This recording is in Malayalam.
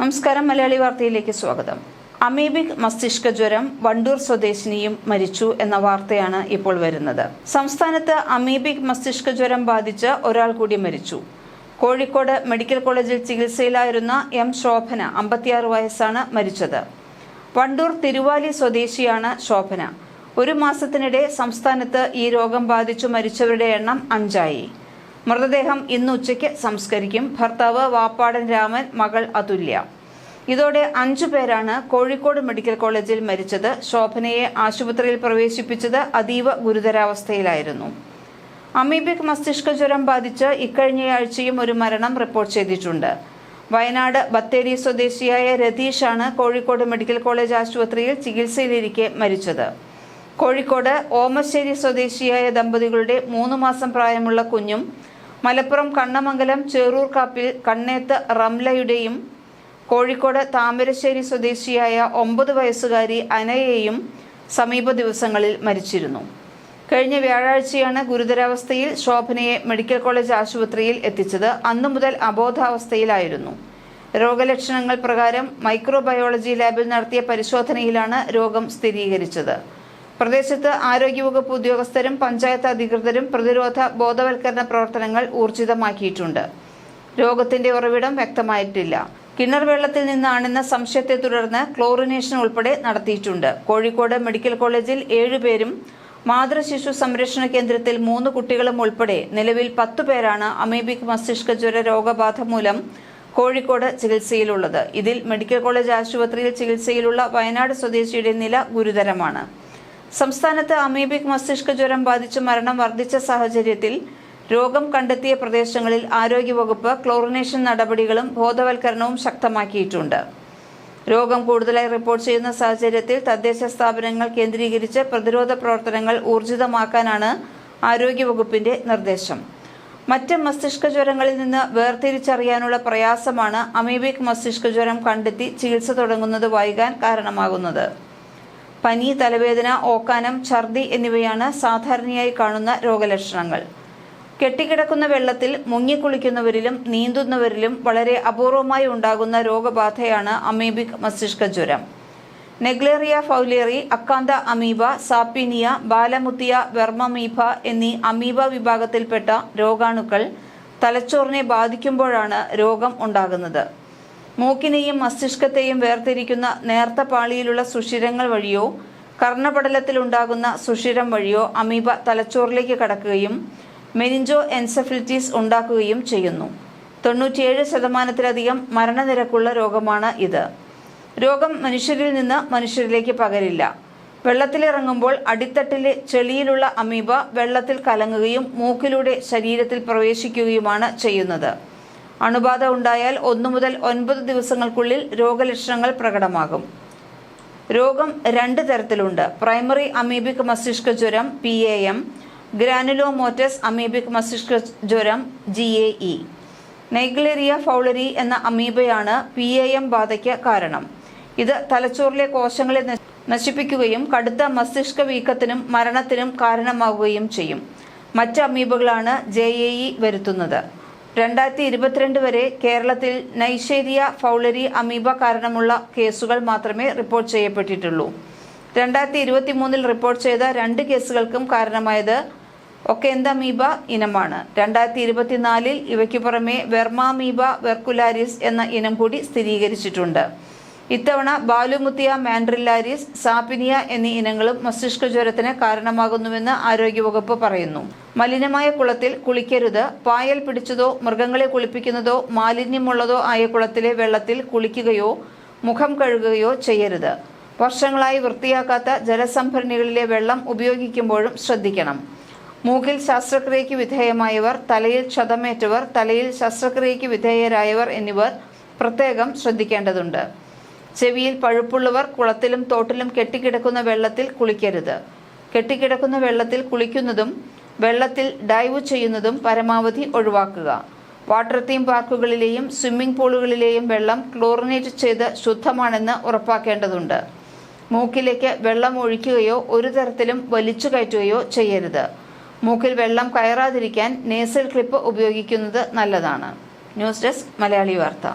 നമസ്കാരം മലയാളി വാർത്തയിലേക്ക് സ്വാഗതം. അമീബിക് മസ്തിഷ്ക ജ്വരം വണ്ടൂർ സ്വദേശിനിയും മരിച്ചു എന്ന വാർത്തയാണ് ഇപ്പോൾ വരുന്നത്. സംസ്ഥാനത്ത് അമീബിക് മസ്തിഷ്ക ജ്വരം ബാധിച്ച് ഒരാൾ കൂടി മരിച്ചു. കോഴിക്കോട് മെഡിക്കൽ കോളേജിൽ ചികിത്സയിലായിരുന്ന എം ശോഭന അമ്പത്തിയാറ് വയസ്സാണ് മരിച്ചത്. വണ്ടൂർ തിരുവാലി സ്വദേശിയാണ് ശോഭന. ഒരു മാസത്തിനിടെ സംസ്ഥാനത്ത് ഈ രോഗം ബാധിച്ചു മരിച്ചവരുടെ എണ്ണം അഞ്ചായി. മൃതദേഹം ഇന്ന് ഉച്ചയ്ക്ക് സംസ്കരിക്കും. ഭർത്താവ് വാപ്പാടൻ രാമൻ മകൾ അതുല്യ. ഇതോടെ അഞ്ചു പേരാണ് കോഴിക്കോട് മെഡിക്കൽ കോളേജിൽ മരിച്ചത്. ശോഭനയെ ആശുപത്രിയിൽ പ്രവേശിപ്പിച്ചത് അതീവ ഗുരുതരാവസ്ഥയിലായിരുന്നു. അമീബിക് മസ്തിഷ്ക ജ്വരം ബാധിച്ച് ഇക്കഴിഞ്ഞയാഴ്ചയും ഒരു മരണം റിപ്പോർട്ട് ചെയ്തിട്ടുണ്ട്. വയനാട് ബത്തേരി സ്വദേശിയായ രതീഷാണ് കോഴിക്കോട് മെഡിക്കൽ കോളേജ് ആശുപത്രിയിൽ ചികിത്സയിലിരിക്കെ മരിച്ചത്. കോഴിക്കോട് ഓമശ്ശേരി സ്വദേശിയായ ദമ്പതികളുടെ മൂന്ന് മാസം പ്രായമുള്ള കുഞ്ഞും മലപ്പുറം കണ്ണമംഗലം ചേറൂർ കാപ്പിൽ കണ്ണേത്ത് റംലയുടെയും കോഴിക്കോട് താമരശ്ശേരി സ്വദേശിയായ ഒമ്പത് വയസ്സുകാരി അനയെയും സമീപ ദിവസങ്ങളിൽ മരിച്ചിരുന്നു. കഴിഞ്ഞ വ്യാഴാഴ്ചയാണ് ഗുരുതരാവസ്ഥയിൽ ശോഭനയെ മെഡിക്കൽ കോളേജ് ആശുപത്രിയിൽ എത്തിച്ചത്. അന്നു മുതൽ അബോധാവസ്ഥയിലായിരുന്നു. രോഗലക്ഷണങ്ങൾ പ്രകാരം മൈക്രോബയോളജി ലാബിൽ നടത്തിയ പരിശോധനയിലാണ് രോഗം സ്ഥിരീകരിച്ചത്. പ്രദേശത്ത് ആരോഗ്യവകുപ്പ് ഉദ്യോഗസ്ഥരും പഞ്ചായത്ത് അധികൃതരും പ്രതിരോധ ബോധവൽക്കരണ പ്രവർത്തനങ്ങൾ ഊർജിതമാക്കിയിട്ടുണ്ട്. രോഗത്തിന്റെ ഉറവിടം വ്യക്തമായിട്ടില്ല. കിണർ വെള്ളത്തിൽ നിന്നാണെന്ന സംശയത്തെ തുടർന്ന് ക്ലോറിനേഷൻ ഉൾപ്പെടെ നടത്തിയിട്ടുണ്ട്. കോഴിക്കോട് മെഡിക്കൽ കോളേജിൽ ഏഴുപേരും മാതൃശിശു സംരക്ഷണ കേന്ദ്രത്തിൽ മൂന്ന് കുട്ടികളും ഉൾപ്പെടെ നിലവിൽ പത്തു പേരാണ് അമീബിക് മസ്തിഷ്ക ജ്വര രോഗബാധ മൂലം കോഴിക്കോട് ചികിത്സയിലുള്ളത്. ഇതിൽ മെഡിക്കൽ കോളേജ് ആശുപത്രിയിൽ ചികിത്സയിലുള്ള വയനാട് സ്വദേശിയുടെ നില ഗുരുതരമാണ്. സംസ്ഥാനത്ത് അമീബിക് മസ്തിഷ്ക ജ്വരം ബാധിച്ച് മരണം വർദ്ധിച്ച സാഹചര്യത്തിൽ രോഗം കണ്ടെത്തിയ പ്രദേശങ്ങളിൽ ആരോഗ്യവകുപ്പ് ക്ലോറിനേഷൻ നടപടികളും ബോധവൽക്കരണവും ശക്തമാക്കിയിട്ടുണ്ട്. രോഗം കൂടുതലായി റിപ്പോർട്ട് ചെയ്യുന്ന സാഹചര്യത്തിൽ തദ്ദേശ സ്ഥാപനങ്ങൾ കേന്ദ്രീകരിച്ച് പ്രതിരോധ പ്രവർത്തനങ്ങൾ ഊർജിതമാക്കാനാണ് ആരോഗ്യവകുപ്പിന്റെ നിർദ്ദേശം. മറ്റ് മസ്തിഷ്ക ജ്വരങ്ങളിൽ നിന്ന് വേർതിരിച്ചറിയാനുള്ള പ്രയാസമാണ് അമീബിക് മസ്തിഷ്ക ജ്വരം കണ്ടെത്തി ചികിത്സ തുടങ്ങുന്നത് വൈകാൻ കാരണമാകുന്നത്. പനി തലവേദന ഓക്കാനം ഛർദി എന്നിവയാണ് സാധാരണയായി കാണുന്ന രോഗലക്ഷണങ്ങൾ. കെട്ടിക്കിടക്കുന്ന വെള്ളത്തിൽ മുങ്ങിക്കുളിക്കുന്നവരിലും നീന്തുന്നവരിലും വളരെ അപൂർവമായി ഉണ്ടാകുന്ന രോഗബാധയാണ് അമീബിക് മസ്തിഷ്ക ജ്വരം. Naegleria fowleri Acanthamoeba Sappinia Balamuthia Vermamoeba എന്നീ അമീബ വിഭാഗത്തിൽപ്പെട്ട രോഗാണുക്കൾ തലച്ചോറിനെ ബാധിക്കുമ്പോഴാണ് രോഗം ഉണ്ടാകുന്നത്. മൂക്കിനെയും മസ്തിഷ്കത്തെയും വേർതിരിക്കുന്ന നേർത്ത പാളിയിലുള്ള സുഷിരങ്ങൾ വഴിയോ കർണപടലത്തിലുണ്ടാകുന്ന സുഷിരം വഴിയോ അമീബ തലച്ചോറിലേക്ക് കടക്കുകയും മെനിഞ്ചോ എൻസെഫിലിറ്റീസ് ഉണ്ടാക്കുകയും ചെയ്യുന്നു. തൊണ്ണൂറ്റിയേഴ് ശതമാനത്തിലധികം മരണനിരക്കുള്ള രോഗമാണ് ഇത്. രോഗം മനുഷ്യരിൽ നിന്ന് മനുഷ്യരിലേക്ക് പകരില്ല. വെള്ളത്തിലിറങ്ങുമ്പോൾ അടിത്തട്ടിലെ ചെളിയിലുള്ള അമീബ വെള്ളത്തിൽ കലങ്ങുകയും മൂക്കിലൂടെ ശരീരത്തിൽ പ്രവേശിക്കുകയുമാണ് ചെയ്യുന്നത്. അണുബാധ ഉണ്ടായാൽ ഒന്നു മുതൽ ഒൻപത് ദിവസങ്ങൾക്കുള്ളിൽ രോഗലക്ഷണങ്ങൾ പ്രകടമാകും. രോഗം രണ്ട് തരത്തിലുണ്ട്. പ്രൈമറി അമീബിക് മസ്തിഷ്ക ജ്വരം P A M granulomatous amoebic മസ്തിഷ്ക ജ്വരം G A E. Naegleria fowleri എന്ന അമീബയാണ് പി എ എം ബാധയ്ക്ക് കാരണം. ഇത് തലച്ചോറിലെ കോശങ്ങളെ നശിപ്പിക്കുകയും കടുത്ത മസ്തിഷ്ക വീക്കത്തിനും മരണത്തിനും കാരണമാവുകയും ചെയ്യും. മറ്റ് അമീബകളാണ് ജെ എ ഇ വരുത്തുന്നത്. രണ്ടായിരത്തി ഇരുപത്തിരണ്ട് വരെ കേരളത്തിൽ നൈഷേരിയ ഫൗളരി അമീബ കാരണമുള്ള കേസുകൾ മാത്രമേ റിപ്പോർട്ട് ചെയ്യപ്പെട്ടിട്ടുള്ളൂ. രണ്ടായിരത്തി ഇരുപത്തി മൂന്നിൽ റിപ്പോർട്ട് ചെയ്ത രണ്ട് കേസുകൾക്കും കാരണമായത് ഒക്കെന്തമീബ ഇനമാണ്. രണ്ടായിരത്തി ഇരുപത്തിനാലിൽ ഇവയ്ക്കു പുറമെ വെർമാമീബ വെർക്കുലാരിസ് എന്ന ഇനം കൂടി സ്ഥിരീകരിച്ചിട്ടുണ്ട്. ഇത്തവണ ബാലുമുത്തിയ മാൻഡ്രില്ലാരിസ് സാപ്പിനിയ എന്നീ ഇനങ്ങളും മസ്തിഷ്ക ജ്വരത്തിന് കാരണമാകുന്നുവെന്ന് ആരോഗ്യവകുപ്പ് പറയുന്നു. മലിനമായ കുളത്തിൽ കുളിക്കരുത്. പായൽ പിടിച്ചതോ മൃഗങ്ങളെ കുളിപ്പിക്കുന്നതോ മാലിന്യമുള്ളതോ ആയ കുളത്തിലെ വെള്ളത്തിൽ കുളിക്കുകയോ മുഖം കഴുകുകയോ ചെയ്യരുത്. വർഷങ്ങളായി വൃത്തിയാക്കാത്ത ജലസംഭരണികളിലെ വെള്ളം ഉപയോഗിക്കുമ്പോഴും ശ്രദ്ധിക്കണം. മൂക്കിൽ ശസ്ത്രക്രിയയ്ക്ക് വിധേയമായവർ തലയിൽ ക്ഷതമേറ്റവർ തലയിൽ ശസ്ത്രക്രിയയ്ക്ക് വിധേയരായവർ എന്നിവർ പ്രത്യേകം ശ്രദ്ധിക്കേണ്ടതുണ്ട്. ചെവിയിൽ പഴുപ്പുള്ളവർ കുളത്തിലും തോട്ടിലും കെട്ടിക്കിടക്കുന്ന വെള്ളത്തിൽ കുളിക്കരുത്. കെട്ടിക്കിടക്കുന്ന വെള്ളത്തിൽ കുളിക്കുന്നതും വെള്ളത്തിൽ ഡൈവ് ചെയ്യുന്നതും പരമാവധി ഒഴിവാക്കുക. വാട്ടർ തീം പാർക്കുകളിലെയും സ്വിമ്മിംഗ് പൂളുകളിലെയും വെള്ളം ക്ലോറിനേറ്റ് ചെയ്ത് ശുദ്ധമാണെന്ന് ഉറപ്പാക്കേണ്ടതുണ്ട്. മൂക്കിലേക്ക് വെള്ളം ഒഴിക്കുകയോ ഒരു തരത്തിലും വലിച്ചു കയറ്റുകയോ ചെയ്യരുത്. മൂക്കിൽ വെള്ളം കയറാതിരിക്കാൻ നേസൽ ക്ലിപ്പ് ഉപയോഗിക്കുന്നത് നല്ലതാണ്. ന്യൂസ് ഡെസ്ക് മലയാളി വാർത്ത.